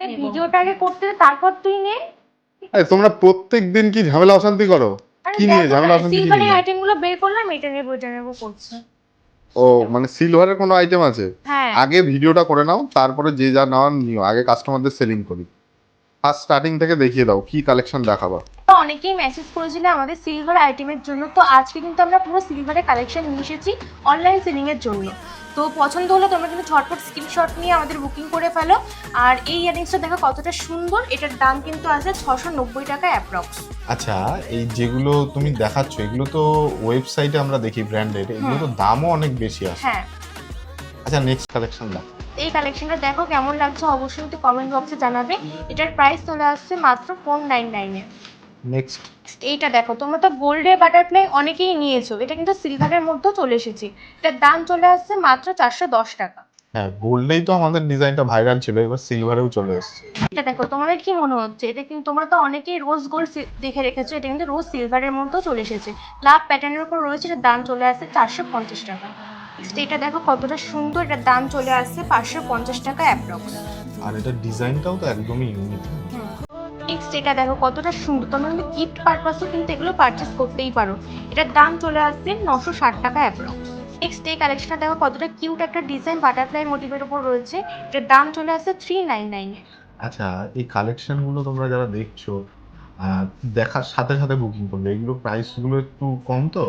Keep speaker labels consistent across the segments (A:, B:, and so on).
A: এই ভিডিওটা আগে করতে তারপর তুই নে।
B: আরে তোমরা প্রত্যেক দিন কি ঝামেলা অশান্তি করো? কি নিয়ে ঝামেলা অশান্তি কি নিয়ে?
A: আইটেমগুলো বের করলাম এটা নেব এটা নেব করছে।
B: ও মানে সিলভারের কোনো আইটেম আছে?
A: হ্যাঁ।
B: আগে ভিডিওটা করে নাও তারপরে যে যা নেওয়ার নিও। আগে কাস্টমারদের সেলিং করি। ফার্স্ট স্টার্টিং থেকে দেখিয়ে দাও কি কালেকশন দেখাবা।
A: তো অনেকেই মেসেজ করেছিল আমাদের সিলভার আইটেমের জন্য। তো আজকে কিন্তু আমরা পুরো সিলভারের কালেকশন নিয়ে এসেছি অনলাইন সেলিং এর জন্য। তো পছন্দ হলে তোমরা কিন্তু ঝটপট স্ক্রিনশট নিয়ে আমাদের বুকিং করে ফেলো। আর এই ইয়ারিংসটা দেখো কতটা সুন্দর এটার দাম কিন্তু আছে ছশো নব্বই টাকা অ্যাপ্রক্স
C: আচ্ছা এই যেগুলো তুমি দেখাচ্ছ এগুলো তো ওয়েবসাইটে আমরা দেখি ব্র্যান্ডেড এগুলো তো দামও অনেক বেশি আছে।
A: হ্যাঁ।
C: আচ্ছা নেক্সট কালেকশন দেখ
A: এই কালেকশনটা দেখো কেমন লাগছে অবশ্যই কিন্তু কমেন্ট বক্সে জানাবে। এটার প্রাইস চলে আসছে মাত্র ফোর নাইন নাইনে
C: নেক্সট
A: এইটা দেখো তোমরা তো গোল্ডে বাটারফ্লাই অনেকেই নিয়েছো এটা কিন্তু সিলভারের মধ্যেও চলে এসেছে। এটার দাম চলে আসছে মাত্র চারশো দশ টাকা।
C: হ্যাঁ গোল্ডেই তো আমাদের ডিজাইনটা ভাইরাল ছিল এবার সিলভারেও চলে এসেছে।
A: এটা দেখো তোমাদের কি মনে হচ্ছে? এটা কিন্তু তোমরা তো অনেকেই রোজ গোল্ড দেখে রেখেছো এটা কিন্তু রোজ সিলভারের মধ্যেও চলে এসেছে। লাভ প্যাটার্নের উপর রয়েছে এটার দাম চলে আসছে চারশো পঞ্চাশ টাকা। এটা দেখো কতটা সুন্দর এটার দাম চলে আসছে পাঁচশো পঞ্চাশ টাকা অ্যাপ্রক্স
C: আর এটার ডিজাইনটাও তো একদমই ইউনিক
A: নেক্সট এটা দেখো কতটা সুন্দর। তোমরা কিন্তু গিফট পারপাসও কিন্তু এগুলো পারচেস করতেই পারো। এটার দাম চলে আসছে নশো ষাট টাকা অ্যাপ্রক্স নেক্সট এই কালেকশনটা দেখো কতটা কিউট একটা ডিজাইন বাটারফ্লাই মোটিভের উপর রয়েছে। এটার দাম চলে আসছে থ্রি নাইন নাইনে
C: আচ্ছা এই কালেকশনগুলো তোমরা যারা দেখছ দেখার সাথে সাথে বুকিং করবে। এগুলো প্রাইসগুলো একটু কম তো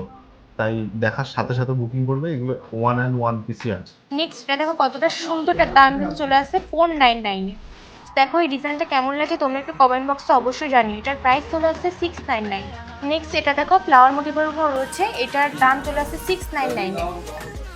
C: তাই দেখার সাথে সাথে বুকিং করবে। এগুলো ওয়ান অ্যান্ড ওয়ান পিসি আছে।
A: নেক্সট এটা দেখো কতটা সুন্দর একটা দাম চলে আসছে ফোর নাইন নাইনে দেখো, এই ডিজাইনটা কেমন লাগে তোমরা একটু কমেন্ট বক্সে অবশ্যই জানিও। এটার প্রাইস চলে আসছে সিক্স নাইন নাইন নেক্সট এটা দেখো ফ্লাওয়ার মোটিভের উপর রয়েছে। এটার দাম চলে আসছে সিক্স নাইন নাইনে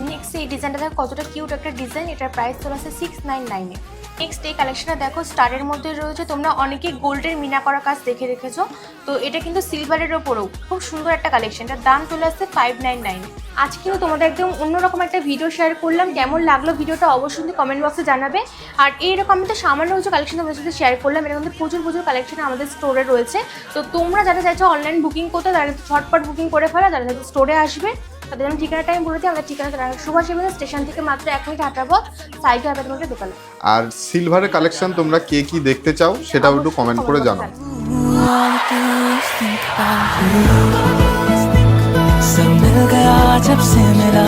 A: নেক্সট এই ডিজাইনটা দেখো, কতটা কিউট একটা ডিজাইন এটার প্রাইস চলে আসছে সিক্স নাইন নাইনে নেক্সট এই কালেকশনটা দেখো স্টারের মধ্যে রয়েছে। তোমরা অনেকেই গোল্ডের মিনা করা কাজ দেখে রেখেছো। তো এটা কিন্তু সিলভারের ওপরেও। খুব সুন্দর একটা কালেকশন এটার দাম চলে আসছে ফাইভ নাইন নাইন আজকে কিন্তু তোমাদের একদম অন্যরকম একটা ভিডিও শেয়ার করলাম। কেমন লাগল ভিডিওটা অবশ্যই কমেন্ট বক্সে জানাবে। আর এইরকম আমি তো সামান্য কিছু কালেকশন তোমাদের সাথে শেয়ার করলাম। এর মধ্যে প্রচুর প্রচুর কালেকশন আমাদের স্টোরে রয়েছে। তো তোমরা যারা চাইছো অনলাইন বুকিং করতে, তারা ঝটপট বুকিং করে ফেলো। যাতে স্টোরে আসবে। তাদের আমি ঠিকানাটা আমি বলেছি আমাদের ঠিকানাটা সুভাষ এভিনিউ স্টেশন থেকে মাত্র এক মিনিট হাঁটা পথ সাইকেল হাঁটাতে দোকানে
B: আর সিলভারের কালেকশন তোমরা কে কি দেখতে চাও সেটাও একটু কমেন্ট করে জানাও
D: All I do is think about you सब मिल गया जब से मेरा तू